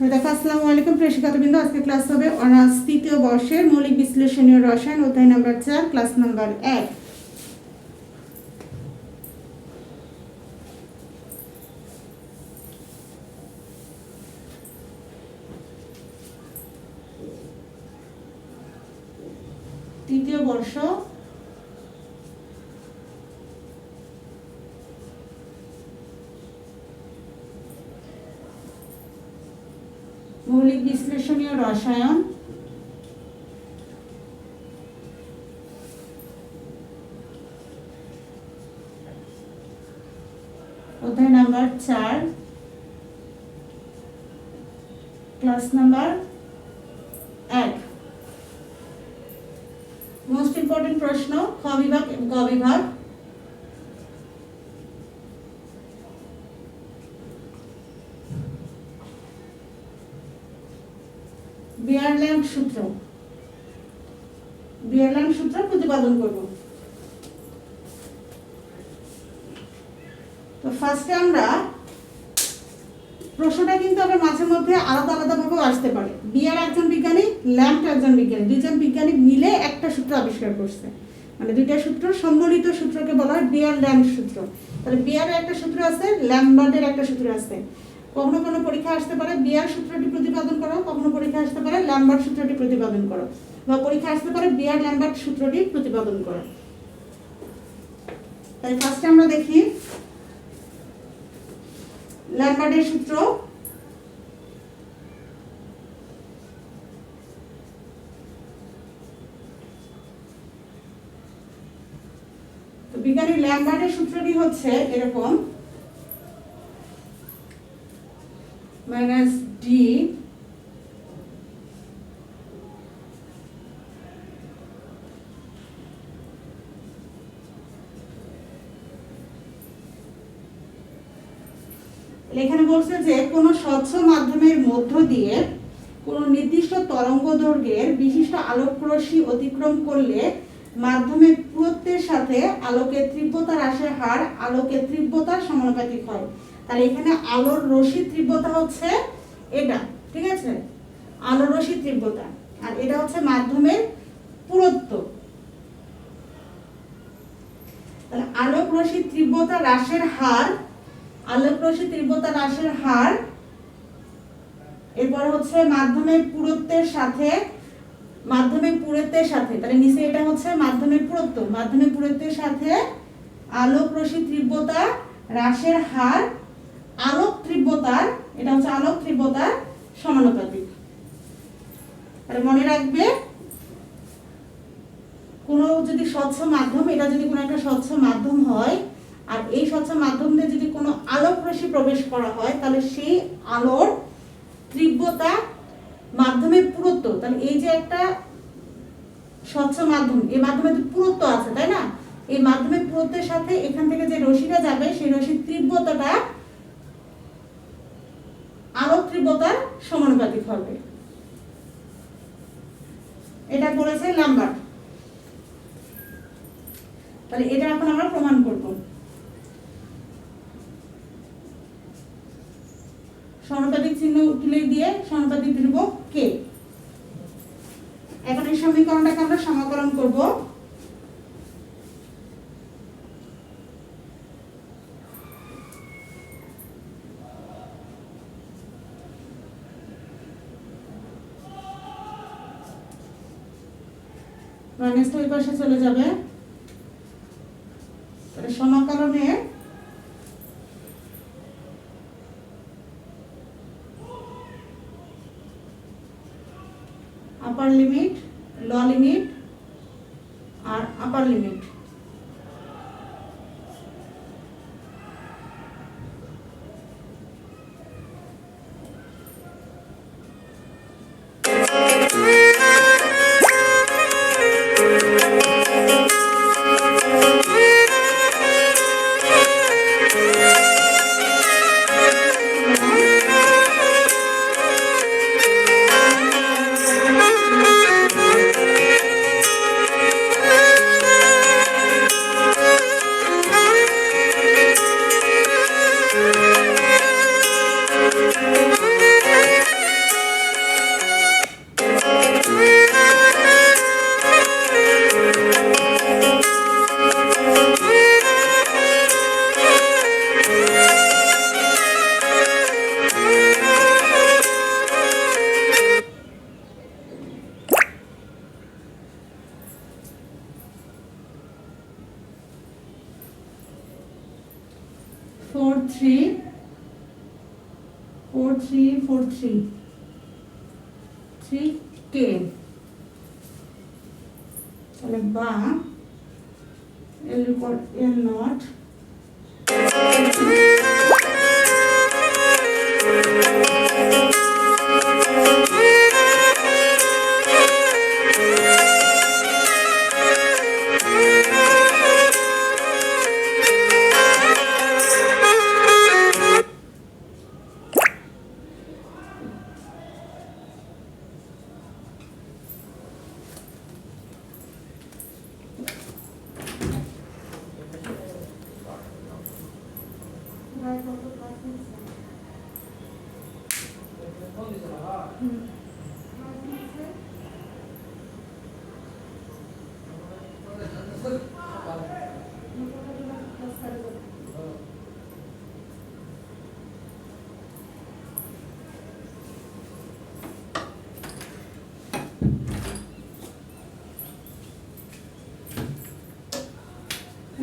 দেখো, আসসালামু আলাইকুম, প্রিয় শিক্ষার্থীবৃন্দ। আজকে ক্লাস হবে অনার্স তৃতীয় বর্ষের মৌলিক বিশ্লেষণীয় রসায়ন অধ্যায় নাম্বার চার ক্লাস নাম্বার এক তৃতীয় বর্ষ মৌলিক বিশ্লেষণীয় রসায়ন অধ্যায় নাম্বার চার ক্লাস নাম্বার এক মোস্ট ইম্পর্টেন্ট প্রশ্ন, খ বিভাগ এবং গ বিভাগ বিয়ারল্যান্ড সূত্র বিয়ারল্যান্ড সূত্র প্রতিপাদন করব তো ফার্স্টে আমরা প্রশ্নটা কিন্তু আবার মাঝে মধ্যে আলাদা আলাদা ভাবেও আসতে পারে বিয়ার একজন বিজ্ঞানী ল্যাম্প একজন বিজ্ঞানী, দুইজন বিজ্ঞানী মিলে একটা সূত্র আবিষ্কার করছে। মানে দুইটা সূত্র সম্মিলিত সূত্রকে বলা হয় বিয়ার ল্যাম্প সূত্র। তাহলে বিয়ারের একটা সূত্র আছে, ল্যাম্বার্ডের একটা সূত্র আছে। কখনো কোনো পরীক্ষা আসতে পারে, বিয়ার সূত্রটি প্রতিপাদন করো। কখনো পরীক্ষা আসতে পারে ল্যাম্বার্ট সূত্রটি প্রতিপাদন করো। বা পরীক্ষা আসতে পারে বিয়ার ল্যাম্বার্ট সূত্রটি প্রতিপাদন করো। তাই ফার্স্টে আমরা দেখি ল্যাম্বার্টের সূত্র তো বিজ্ঞানী ল্যাম্বার্টের সূত্রটি হচ্ছে এরকম। মাইনাস ডি এখানে বলছে যে কোনো স্বচ্ছ মাধ্যমের মধ্য দিয়ে কোনো নির্দিষ্ট তরঙ্গ দৈর্ঘ্যের বিশিষ্ট আলোক রশ্মি অতিক্রম করলে মাধ্যমের পুরুত্বের সাথে আলোকের তীব্রতা হ্রাসের হার, আলোকের তীব্রতার সমানুপাতিক হয়। তাহলে এখানে আলোর রশ্মির তীব্রতা হচ্ছে এটা, ঠিক আছে? আলোর রশ্মির তীব্রতা। আর এটা হচ্ছে মাধ্যমের পুরুত্ব। আলোক রশ্মির তীব্রতা হ্রাসের হার, আলোক রশ্মির তীব্রতা হ্রাসের হার, এরপর হচ্ছে মাধ্যমের পুরুত্বের সাথে মাধ্যমিক পুরুত্বের সাথে, তাহলে নিচে এটা হচ্ছে মাধ্যমিক পুরুত্ব মাধ্যমিক পুরুত্বের সাথে আলোক রশ্মি তীব্রতা, হ্রাসের হার, আলোক তীব্রতার এটা হচ্ছে আলোক তীব্রতার সমানুপাতিক। তাহলে মনে রাখবে, কোনো যদি স্বচ্ছ মাধ্যম, এটা যদি কোনো একটা স্বচ্ছ মাধ্যম হয়, আর এই স্বচ্ছ মাধ্যম দিয়ে যদি কোনো আলোক রশ্মি প্রবেশ করা হয়, তাহলে সেই আলোর তীব্রতা পুরুত্ব তাহলে এই যে একটা স্বচ্ছ মাধ্যম এই মাধ্যমে তো পুরুত্ব আছে, তাই না? এই মাধ্যমের পুরুত্বের সাথে এখান থেকে যে রশিটা যাবে, সেই রশির তীব্রতাটা তীব্রতার সমানুপাতিক হবে। এটা বলেছে নাম্বার তাহলে এটা এখন আমরা প্রমাণ করব। সমানুপাতিক চিহ্ন তুলে দিয়ে সমানুপাতিক ধ্রুবক কে এখন এই সমীকরণটাকে আমরা সমাকলন করব। মাইনাসটা ওই পাশে চলে যাবে। সমাকলনে আপার লিমিট আর ফোর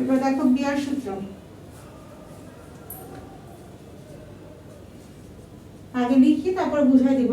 এবার দেখো বিয়ার সূত্র। তারপরে তারপর বুঝাই দিব।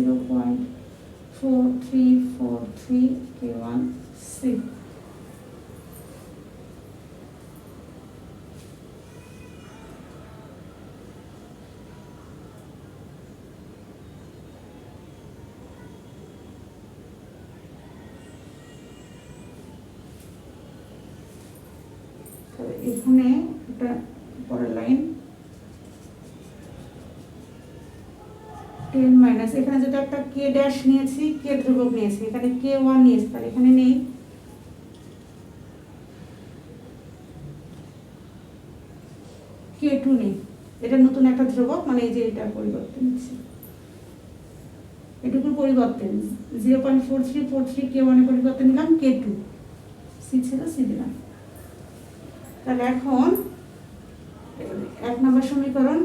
0.4343K1 6. মাইনাস এখানে যেটা একটা কে ড্যাশ নিয়েছি কে ধ্রুবক নিয়েছি, এখানে কে ওয়ান নিয়েছি, তাহলে এখানে নেই। কে টু নেই। এটা নতুন একটা ধ্রুবক মানে এই যে পরিবর্তন হচ্ছে। পরিবর্তন zero point four three four three K ওয়ানের পরিবর্তন নিলাম কে টু সি ছিল সি দিলাম। তাহলে এখন, এক নম্বর সমীকরণ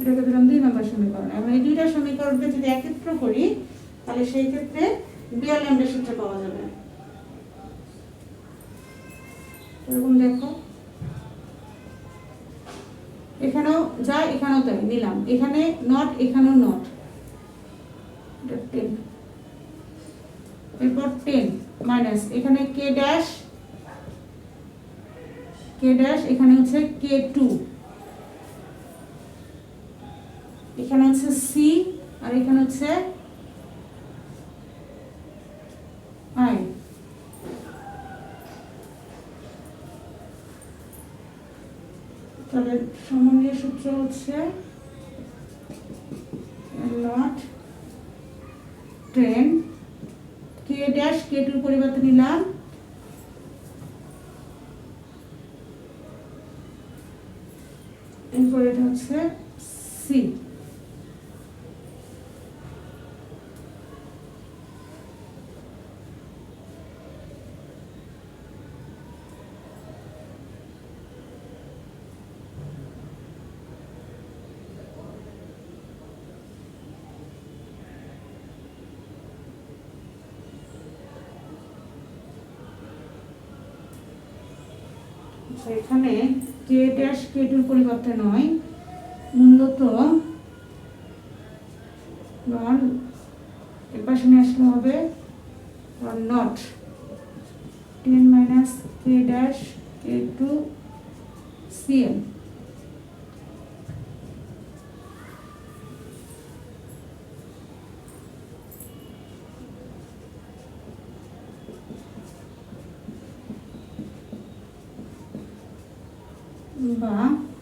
এটাকে দিলাম দুই নম্বর সমীকরণ। এবং এই দুইটা সমীকরণকে যদি একত্র করি, তাহলে সেই ক্ষেত্রে বিয়ার ল্যামডা সূত্র পাওয়া যাবে। এরকম দেখো। এখানেও যা, এখানেও তাই, নিলাম। এখানে নট এখানেও নট টেন এরপর টেন মাইনাস এখানে কে ড্যাশ কে ড্যাশ এখানে হচ্ছে কে টু এখানে হচ্ছে সি আর এখানে হচ্ছে আই তাহলে সমন্বয় সূত্র হচ্ছে nought ten K dash K টুর পরিবর্তে নিলাম। এরপর এটা হচ্ছে সি আচ্ছা, এখানে কে ড্যাশ কে টুর পরিবর্তে নয় মূলত এর পাশে নিয়ে আসলে হবে nought ten minus K dash K two cm বা এখানে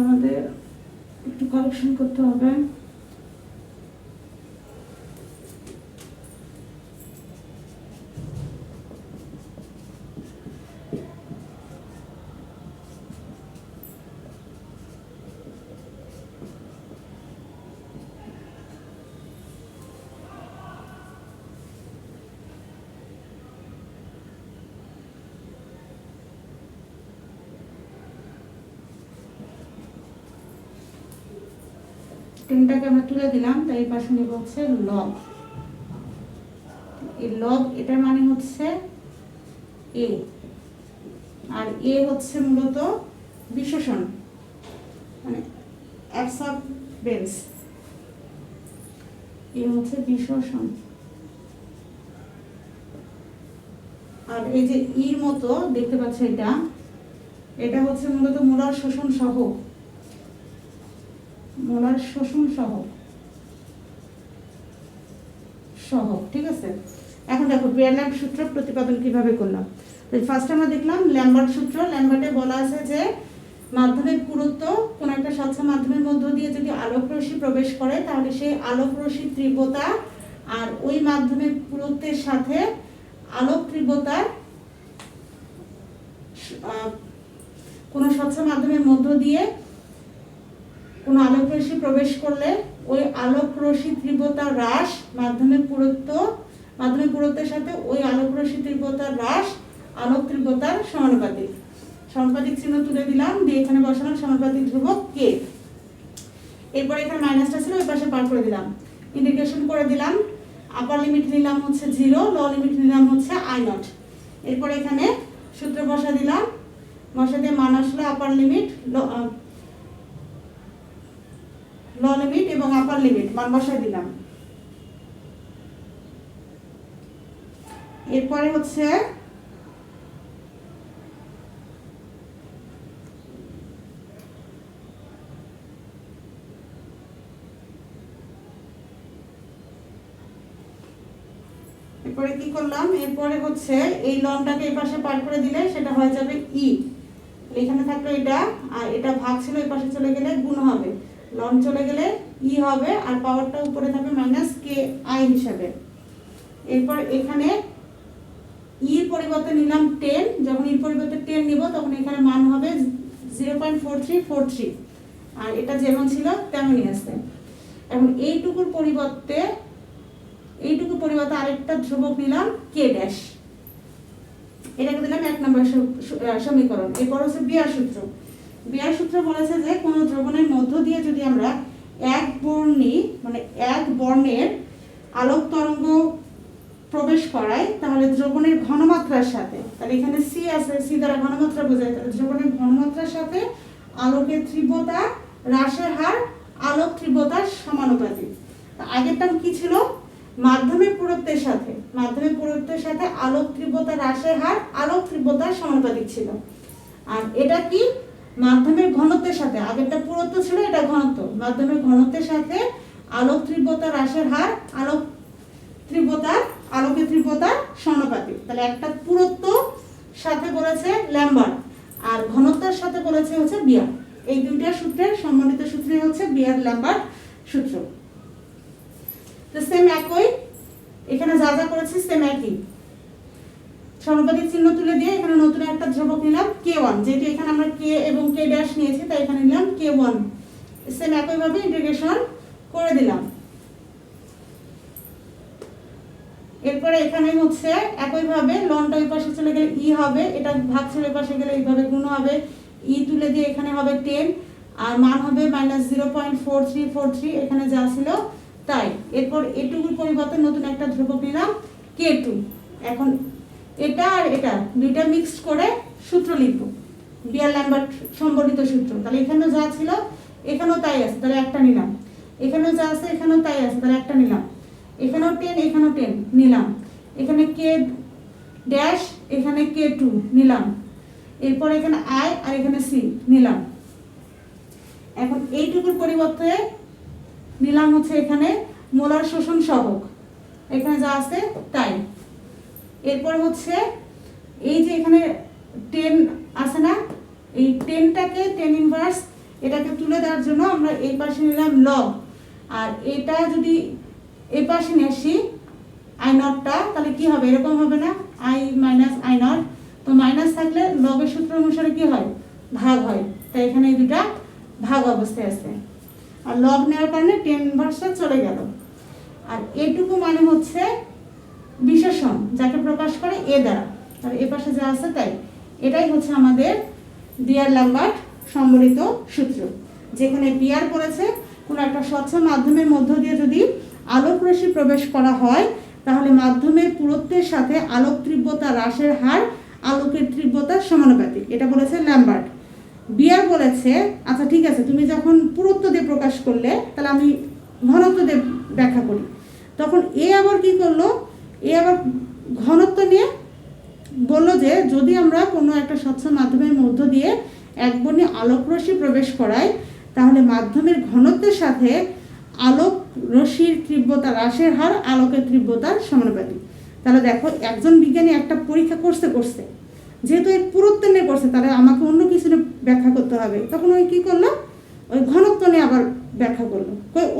আমাদের একটু কালেকশন করতে হবে। টেনটাকে আমরা তুলে দিলাম, তাই এই পাশে নিব হচ্ছে লব এই লব এটার মানে হচ্ছে এ আর এ হচ্ছে মূলত বিশ্বসন মানে অ্যাবসর্বেন্স এ হচ্ছে বিশ্বসন আর এই যে ইর মতো, দেখতে পাচ্ছ এটা এটা হচ্ছে মূলত মোলার শোষণ সহ। মোলার শোষণ সহ। সহ, ঠিক আছে? এখন দেখো বিয়ারল্যান্ড সূত্র প্রতিপাদন কীভাবে করলাম? ফার্স্ট আমরা দেখলাম ল্যাম্বার্ট সূত্র। ল্যাম্বার্টে বলা আছে যে মাধ্যমের পুরুত্ব কোন একটা স্বচ্ছ মাধ্যমের মধ্য দিয়ে যদি আলোক রশ্মি প্রবেশ করে, তাহলে সেই আলোক তীব্রতা আর ওই মাধ্যমের পুরুত্বের সাথে আলোক তীব্রতার কোনো স্বচ্ছ মাধ্যমের মধ্য দিয়ে কোনো আলোক রশ্মি প্রবেশ করলে ওই আলোক রশ্মি তীব্রতা হ্রাস মাধ্যমিক পুরুত্ব মাধ্যমিক পুরুত্বের সাথে ওই আলোক রশ্মি তীব্রতার হ্রাস, আলোক তীব্রতার সমানুপাতিক। সমানুপাতিক চিহ্ন তুলে দিলাম, দিয়ে এখানে বসালাম সমানুপাতিক ধ্রুবক কে এরপর এখানে মাইনাসটা ছিল, ওই পাশে পার করে দিলাম। ইন্টিগ্রেশন করে দিলাম। আপার লিমিট নিলাম হচ্ছে জিরো লো লিমিট নিলাম হচ্ছে আই নট। এরপর এখানে সূত্র বসা দিলাম। বসা দিয়ে মান আসলো আপার লিমিট লো লিমিট এবং আপার লিমিট মান বসায় দিলাম। এরপরে হচ্ছে এরপরে কি করলাম? এরপরে হচ্ছে এই লনটাকে এই পাশে পার করে দিলে সেটা হয়ে যাবে ই এখানে থাকল এটা, আর এটা ভাগ ছিল, এই পাশে চলে গেলে গুণ হবে। লন চলে গেলে ই হবে আর পাওয়ারটা উপরে থাকবে মাইনাস কে আই হিসাবে। এরপর এখানে ইর পরিবর্তে নিলাম টেন যখন ইর পরিবর্তে টেন নিব, তখন এখানে মান হবে zero point four three four three আর এটা যেমন ছিল, তেমনই আছে। এখন এইটুকুর পরিবর্তে এইটুকু পরিবর্তে আরেকটা ধ্রুবক নিলাম কে ড্যাশ এটাকে দিলাম এক নম্বর সমীকরণ। এরপর হচ্ছে বিয়ার সূত্র। বিয়ার সূত্র বলেছে যে, কোনো দ্রবণের মধ্য দিয়ে যদি আমরা এক বর্ণী মানে এক বর্ণের আলোক তরঙ্গ প্রবেশ করাই, তাহলে দ্রবণের ঘনমাত্রার সাথে, তাহলে এখানে সি আছে সি দ্বারা ঘনমাত্রা বোঝায়, তাহলে দ্রবণের ঘনমাত্রার সাথে আলোকের তীব্রতা হ্রাসের হার, আলোক তীব্রতার সমানুপাতিক। আগের টার্ম কি ছিল? মাধ্যমিক পুরুত্বের সাথে, মাধ্যমিক পুরুত্বের সাথে আলোক তীব্রতা হ্রাসের হার, আলোক তীব্রতার সমানুপাতিক ছিল। আর এটা কি? মাধ্যমের ঘনত্বের সাথে, আগেরটা পুরুত্ব ছিল, এটা ঘনত্ব। মাধ্যমের ঘনত্বের সাথে আলোক তীব্রতা হ্রাসের হার, আলোক তীব্রতার আলোকের তীব্রতার সমানুপাতিক। তাহলে একটা পুরুত্ব সাথে বলেছে ল্যাম্বার, আর ঘনত্বের সাথে বলেছে হচ্ছে বিয়ার। এই দুইটা সূত্রের সম্মানিত সূত্রই হচ্ছে বিয়ার ল্যাম্বার সূত্র। তো সেম একই, এখানে যা যা করেছি সেম একই। সমানুপাতিক চিহ্ন তুলে দিয়ে এখানে নতুন একটা ধ্রুবক নিলাম কে ওয়ান যেহেতু এখানে আমরা কে এবং কে ড্যাশ নিয়েছি, তাই এখানে নিলাম কে ওয়ান সেম একইভাবে ইন্টিগ্রেশন করে দিলাম। এরপরে এখানে হচ্ছে একইভাবে লনটা ওই পাশে চলে গেলে ই হবে, এটা ভাগ ছেড়ে পাশে গেলে এইভাবে গুণ হবে। ই তুলে দিয়ে এখানে হবে টেন আর মান হবে minus zero point four three four three এখানে যা ছিল তাই। এরপর এটুকুর পরিবর্তে নতুন একটা ধ্রুবক নিলাম কে টু এখন এটা আর এটা, দুইটা মিক্সড করে সূত্র লিখব। বিয়ার ল্যাম্বার্ট সম্বলিত সূত্র। তাহলে এখানেও যা ছিল, এখানেও তাই আছে, তাহলে একটা নিলাম। এখানেও যা আছে, এখানেও তাই আছে, তাহলে একটা নিলাম। এখানেও টেন এখানেও টেন নিলাম। এখানে কে ড্যাশ এখানে কে টু নিলাম। এরপর এখানে আই আর এখানে সি নিলাম। এখন এইটুকুর পরিবর্তে নিলাম হচ্ছে এখানে মোলার শোষণ সহক এখানে যা আছে, তাই। এরপর হচ্ছে এই যে এখানে টেন আছে না, এই টেনটাকে টেন ইনভার্স এটাকে তুলে দেওয়ার জন্য আমরা এই পাশে নিলাম লগ আর এটা যদি এই পাশে নিয়ে আসি আই নটটা তাহলে কি হবে? এরকম হবে না আই মাইনাস আই নট তো মাইনাস থাকলে লবের সূত্র অনুসারে কি হয়? ভাগ হয়। তাই এখানে এই দুটা ভাগ অবস্থায় আছে। আর লব নেওয়ার কারণে টেন ইনভার্সটা চলে গেল। আর এটুকু মানে হচ্ছে বিশেষণ যাকে প্রকাশ করে এ দ্বারা। আর এ পাশে যা আছে তাই। এটাই হচ্ছে আমাদের বিয়ার ল্যাম্বার্ট সম্বলিত সূত্র। যেখানে বিয়ার করেছে কোনো একটা স্বচ্ছ মাধ্যমের মধ্য দিয়ে যদি আলোক রশ্মি প্রবেশ করা হয়, তাহলে মাধ্যমের পুরুত্বের সাথে আলোক তীব্রতা হ্রাসের হার আলোকের তীব্রতার সমানুপাতিক। এটা বলেছে ল্যাম্বার্ট বিয়ার বলেছে আচ্ছা ঠিক আছে, তুমি যখন পুরুত্ব দিয়ে প্রকাশ করলে, তাহলে আমি ঘনত্ব দিয়ে ব্যাখ্যা করি। তখন এ আবার কি করল? এ আবার ঘনত্ব নিয়ে বলল যে যদি আমরা কোনো একটা স্বচ্ছ মাধ্যমের মধ্য দিয়ে একবর্ণী আলোক রশ্মি প্রবেশ করাই, তাহলে মাধ্যমের ঘনত্বের সাথে আলোক রশ্মির তীব্রতা হ্রাসের হার, আলোকের তীব্রতার সমানুপাতিক। তাহলে দেখো, একজন বিজ্ঞানী একটা পরীক্ষা করতে করছে। যেহেতু এর পুরুত্ব নিয়ে করছে, তাহলে আমাকে অন্য কিছু ব্যাখ্যা করতে হবে। তখন ওই কী করল? ওই ঘনত্ব নিয়ে আবার ব্যাখ্যা করল।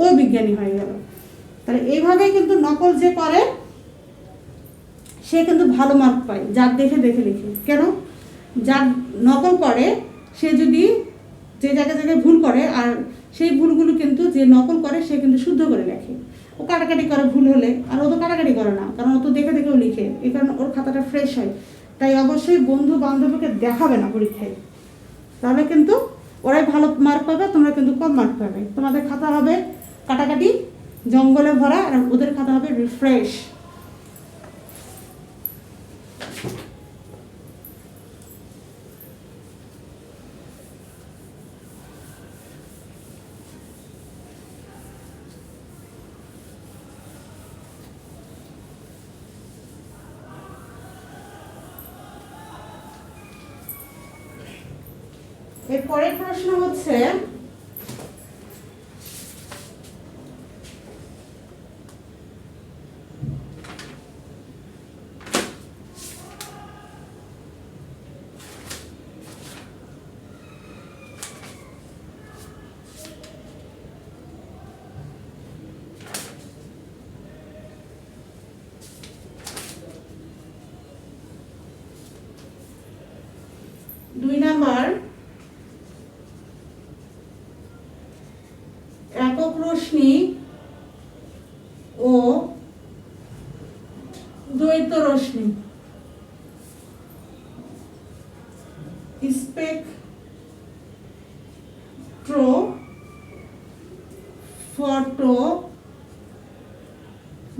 ও বিজ্ঞানী হয়ে গেল। তাহলে এইভাবেই কিন্তু নকল যে করে সে কিন্তু ভালো মার্ক পায়, যার দেখে দেখে লিখে। কেন? যার নকল করে, সে যদি যে জায়গায় জায়গায় ভুল করে, আর সেই ভুলগুলো কিন্তু যে নকল করে, সে কিন্তু শুদ্ধ করে লেখে। ও কাটাকাটি করে ভুল হলে, আর ও তো কাটাকাটি করে না, কারণ ও তো দেখে দেখেও লিখে এই কারণে ওর খাতাটা ফ্রেশ হয়। তাই অবশ্যই বন্ধু বান্ধবীকে দেখাবে না পরীক্ষায়। তাহলে কিন্তু ওরাই ভালো মার্ক পাবে, তোমরা কিন্তু কম মার্ক পাবে। তোমাদের খাতা হবে কাটাকাটি, জঙ্গলে ভরা, আর ওদের খাতা হবে রিফ্রেশ এর পরের প্রশ্ন হচ্ছে দুই নাম্বার একক রশ্মি ও দ্বৈত রশ্মি। স্পেকট্রো ফটো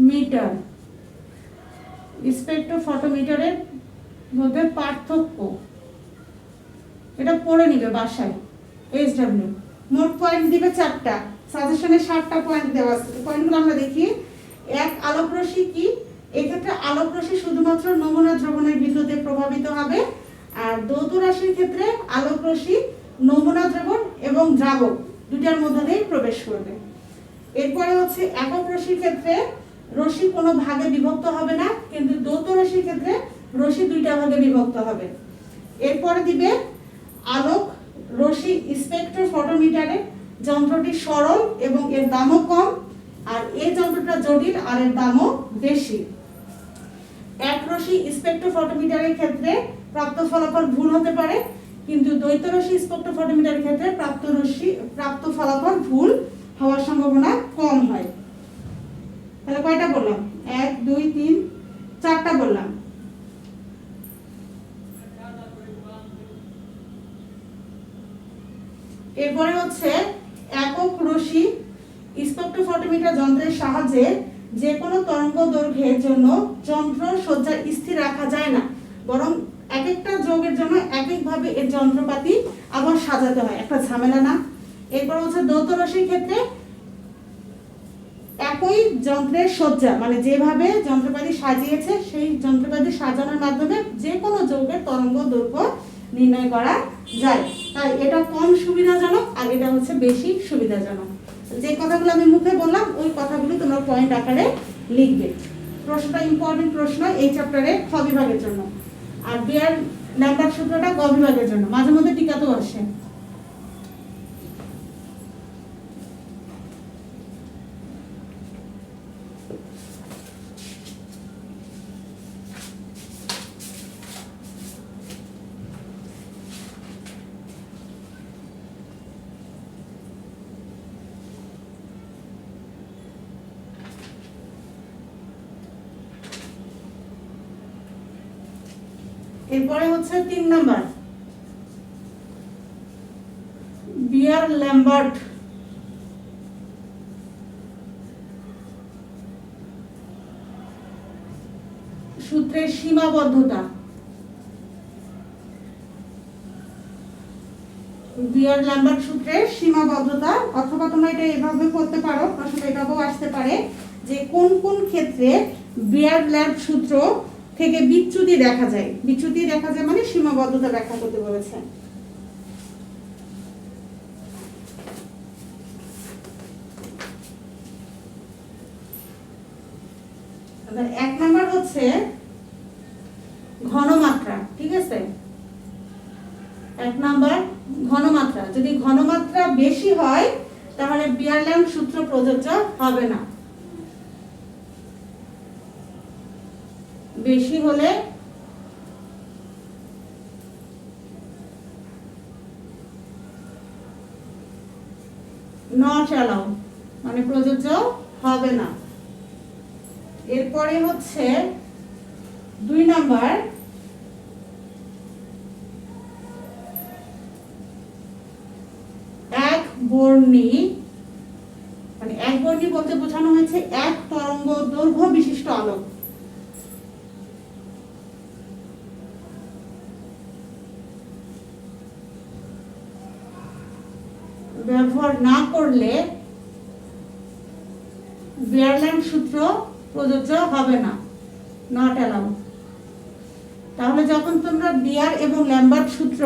মিটার স্পেকট্রো ফটোমিটারের মধ্যে পার্থক্য। এটা পড়ে নিবে বাসায়, এইচ ডাব্লিউ। মোট পয়েন্ট দিবে চারটা। সাজেশনে সাতটা পয়েন্ট দেওয়া আছে। পয়েন্টগুলো আমরা দেখি। এক আলোক রশ্মি কি? এক্ষেত্রে আলোক রশ্মি শুধুমাত্র নমুনা দ্রবণের বিদ্যুতে প্রভাবিত হবে। আর দ্বৈত রাশির ক্ষেত্রে আলোক রশ্মি নমুনা দ্রবণ এবং দ্রাবক দুটার মধ্যে দিয়ে প্রবেশ করবে। এরপরে হচ্ছে একক রশ্মির ক্ষেত্রে রশ্মি কোনো ভাগে বিভক্ত হবে না, কিন্তু দ্বৈত রশ্মির ক্ষেত্রে রশ্মি দুইটা ভাগে বিভক্ত হবে। এরপরে দিবে আলোক রশ্মি স্পেকট্রোফটোমিটারে যন্ত্রটি সরল এবং এর দামও কম, আর এই যন্ত্রটা জটিল আর এর দামও বেশি। এক রশ্মি স্পেকট্রোফটোমিটারের ক্ষেত্রে প্রাপ্ত ফলাফল ভুল হতে পারে, কিন্তু দ্বৈত রশ্মি স্পেকট্রোফটোমিটারের ক্ষেত্রে প্রাপ্ত রশ্মি প্রাপ্ত ফলাফল ভুল হওয়ার সম্ভাবনা কম হয়। তাহলে কয়টা বললাম? এক, দুই, তিন, চারটা বললাম। এরপরে হচ্ছে একক রশ্মি স্পেকট্রোফটোমিটার যন্ত্রের সাহায্যে যে কোনো তরঙ্গ দৈর্ঘ্যের জন্য যন্ত্র সজ্জা স্থির রাখা যায় না। বরং এক একটা যোগের জন্য এক একভাবে এর যন্ত্রপাতি আবার সাজাতে হয়। একটা ঝামেলা না। এরপর হচ্ছে দ্বৈত রশ্মির ক্ষেত্রে একই যন্ত্রের সজ্জা মানে যেভাবে যন্ত্রপাতি সাজিয়েছে, সেই যন্ত্রপাতি সাজানোর মাধ্যমে যে কোনো যৌগের তরঙ্গ দৈর্ঘ্য নির্ণয় করা যায়। তাই এটা কম সুবিধাজনক আগেটা হচ্ছে বেশি সুবিধাজনক। যে কথাগুলো আমি মুখে বললাম, ওই কথাগুলো তোমরা পয়েন্ট আকারে লিখবে। প্রশ্নটা ইম্পর্টেন্ট প্রশ্ন এই চ্যাপ্টারে খ বিভাগের জন্য। আর বিয়ার নাম্বার সূত্রটা গ বিভাগের জন্য। মাঝে মধ্যে টিকা তো আসে। এরপরে হচ্ছে তিন নাম্বার। বিয়ার ল্যাম্বার্ট। সূত্রের সীমাবদ্ধতা। বিয়ার ল্যাম্বার্ট সূত্রের সীমাবদ্ধতা, অথবা তোমরা এটা এভাবে করতে পারো প্রশ্নটা এভাবেও আসতে পারে যে কোন কোন ক্ষেত্রে বিয়ার ল্যাম্ব সূত্র থেকে বিচ্যুতি দেখা যায়। বিচ্যুতি দেখা যায় মানে সীমাবদ্ধতা ব্যাখ্যা করতে বলেছে। এবার এক নাম্বার হচ্ছে ঘনমাত্রা, ঠিক আছে? এক নাম্বার ঘনমাত্রা, যদি ঘনমাত্রা বেশি হয়, তাহলে বিয়ারল্যান্ড সূত্র প্রযোজ্য হবে না। বেশি হলে নট অ্যালাউ মানে প্রযোজ্য হবে না। এরপরে হচ্ছে দুই নাম্বার, এক বর্ণী মানে এক বর্ণী বলতে বোঝানো হয়েছে এক তরঙ্গ দৈর্ঘ্য বিশিষ্ট আলোক ব্যবহার না করলে বিয়ারল্যান্ড সূত্র প্রযোজ্য হবে না নট অ্যালাউ তাহলে যখন তোমরা বিয়ার এবং ল্যাম্বার্ট সূত্র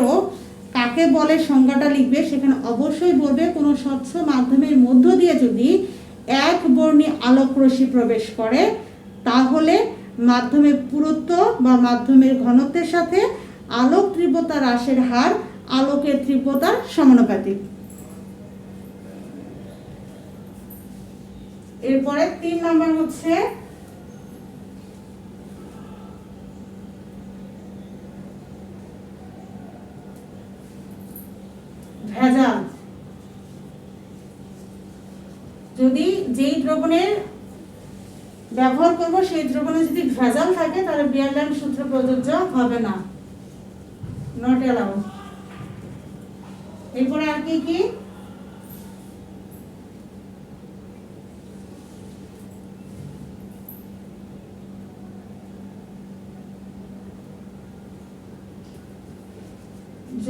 কাকে বলে সংজ্ঞাটা লিখবে, সেখানে অবশ্যই বলবে কোনো স্বচ্ছ মাধ্যমের মধ্য দিয়ে যদি এক বর্ণী আলোক রশ্মি প্রবেশ করে, তাহলে মাধ্যমের পুরুত্ব বা মাধ্যমের ঘনত্বের সাথে আলোক তীব্রতা হ্রাসের হার আলোকের তীব্রতার সমানুপাতিক। এরপরে তিন নাম্বার হচ্ছে ভেজাল। যদি যেই দ্রবণের ব্যবহার করব, সেই দ্রবণে যদি ভেজাল থাকে, তাহলে বিয়ারল্যান্ড সূত্র প্রযোজ্য হবে না। নট অ্যালাউ এরপরে আর কি কি?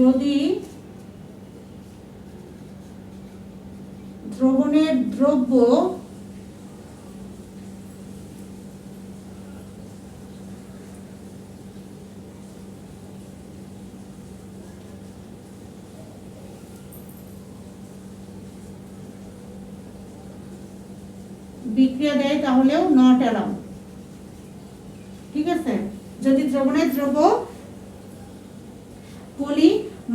যদি দ্রবণের দ্রব্য বিক্রিয়া দেয় তাহলেও নট অ্যালাউ ঠিক আছে যদি দ্রবণের দ্রব্য পলি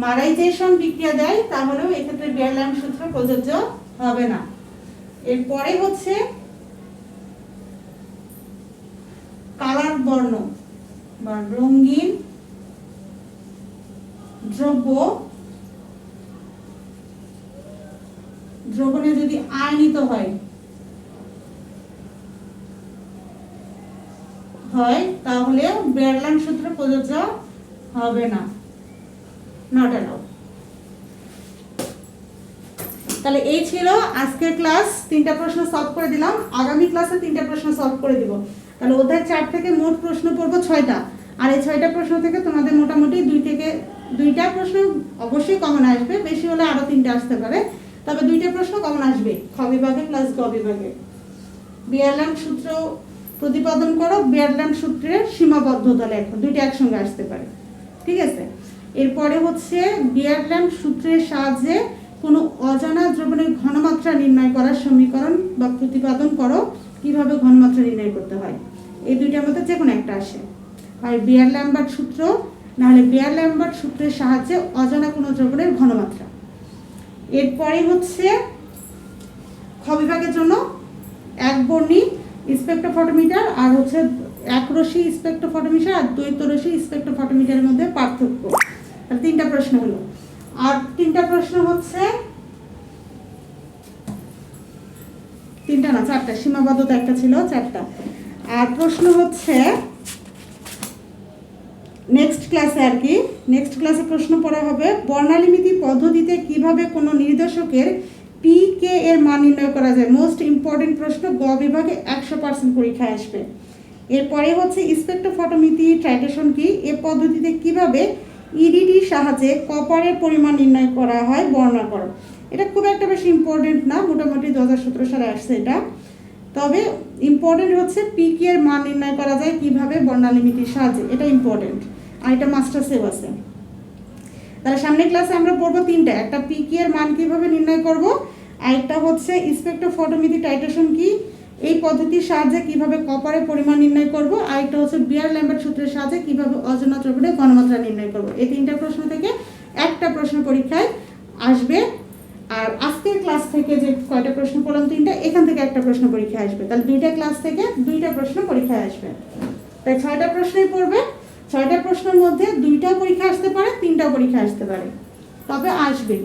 মারাইজেশন বিক্রিয়া দেয়, তাহলেও এক্ষেত্রে বেয়ারল্যান্ড সূত্র প্রযোজ্য হবে না। এরপরে হচ্ছে কালার বর্ণ, বা রঙিন দ্রব্য। দ্রবণে যদি আয়নিত হয় হয়, তাহলে বেয়ারল্যান্ড সূত্র প্রযোজ্য হবে না। নট অ্যালাউ তাহলে এই ছিল আজকের ক্লাস তিনটা প্রশ্ন সলভ করে দিলাম। আগামী ক্লাসে তিনটা প্রশ্ন সলভ করে দিব। তাহলে অধ্যায় চার থেকে মোট প্রশ্ন পড়ব ছয়টা। আর এই ছয়টা প্রশ্ন থেকে তোমাদের মোটামুটি দুই থেকে দুইটা প্রশ্ন অবশ্যই কমন আসবে। বেশি হলে আরও তিনটা আসতে পারে। তবে দুইটা প্রশ্ন কমন আসবে। খ বিভাগে প্লাস গ বিভাগে। বিয়ারল্যান্ড সূত্র প্রতিপাদন করো। বিয়ারল্যান্ড সূত্রের সীমাবদ্ধতা লেখো। দুইটা একসঙ্গে আসতে পারে। ঠিক আছে? এরপরে হচ্ছে বিয়ারল্যান্ড সূত্রের সাহায্যে কোনো অজানা দ্রবণের ঘনমাত্রা নির্ণয় করার সমীকরণ বা প্রতিপাদন করো, কীভাবে ঘনমাত্রা নির্ণয় করতে হয়। এই দুইটার মধ্যে যে কোনো একটা আসে। হয় বিয়ার ল্যাম্বার্ট সূত্র, নাহলে বিয়ার ল্যাম্বার্ট সূত্রের সাহায্যে অজানা কোনো দ্রবণের ঘনমাত্রা। এরপরে হচ্ছে খ বিভাগের জন্য এক বর্ণী স্পেকট্রোফটোমিটার আর হচ্ছে একরশি স্পেকট্রোফটোমিটার আর দ্বৈতরশি স্পেকট্রোফটোমিটারের মধ্যে পার্থক্য। তাহলে তিনটা প্রশ্ন হলো। আর তিনটা প্রশ্ন হচ্ছে, তিনটা না, চারটা, সীমাবদ্ধতা একটা ছিল, চারটা। আর প্রশ্ন হচ্ছে নেক্সট ক্লাসে আর কি নেক্সট ক্লাসে প্রশ্ন পড়া হবে, বর্ণালিমিতি পদ্ধতিতে কীভাবে কোনো নির্দেশকের পি কে এর মান নির্ণয় করা যায়? মোস্ট ইম্পর্টেন্ট প্রশ্ন, গ বিভাগে একশো পার্সেন্ট পরীক্ষায় আসবে। এরপরে হচ্ছে ইন্সপেক্টোফটোমিতি ট্রাইটেশন কি? এ পদ্ধতিতে কীভাবে ইডিডির সাহায্যে কপারের পরিমাণ নির্ণয় করা হয়, বর্ণনা করো। এটা খুব একটা বেশি ইম্পর্টেন্ট না, মোটামুটি দু সতেরো সালে আসছে এটা। তবে ইম্পর্টেন্ট হচ্ছে পিকি এর মান নির্ণয় করা যায় কীভাবে বর্ণালিমিতির সাহায্যে। এটা ইম্পর্টেন্ট আর এটা মাস্টার্সেও আছে। তাহলে সামনের ক্লাসে আমরা পড়ব তিনটা। একটা পিকি এর মান কীভাবে নির্ণয় করব? আর একটা হচ্ছে ইন্সপেক্টর ফটোমিতি টাইটেশন কি? এই পদ্ধতির সাহায্যে কীভাবে কপারের পরিমাণ নির্ণয় করব? আর একটা হচ্ছে বিয়ার ল্যাম্বার্ট সূত্রের সাহায্যে কীভাবে অজনা দ্রবণের ঘনমাত্রা নির্ণয় করব? এই তিনটা প্রশ্ন থেকে একটা প্রশ্ন পরীক্ষায় আসবে। আর আজকের ক্লাস থেকে যে কয়টা প্রশ্ন পড়লাম তিনটা, এখান থেকে একটা প্রশ্ন পরীক্ষায় আসবে। তাহলে দুইটা ক্লাস থেকে দুইটা প্রশ্ন পরীক্ষায় আসবে। তাই ছয়টা প্রশ্নই পড়বে। ছয়টা প্রশ্নের মধ্যে দুইটা পরীক্ষা আসতে পারে, তিনটা পরীক্ষা আসতে পারে। তবে আসবেই।